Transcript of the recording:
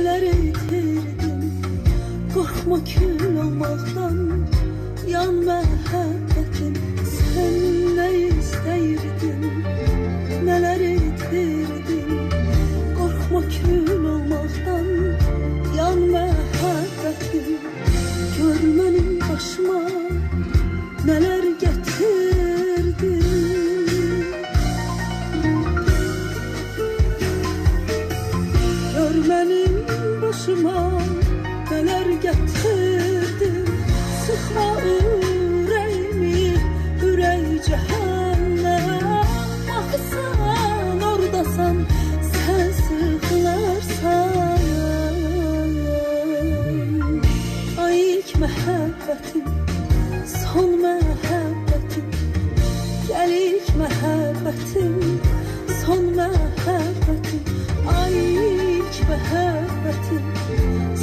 neler yitirdim. Korkma kül olmaktan Yan məhəbbətim Sən nə istəyirdin Nələr itirdin Korkma kül olmaktan Yan məhəbbətim Gör mənim başıma Nələr başıma neler getirdin Sıkma yüreğimi, yüreği cehennem Baksan oradasan, sen sıkılarsan Ay ilk məhəbbətim, son məhəbbətim. Gəl ilk məhəbbətim, son məhəbbətim. Ay 같.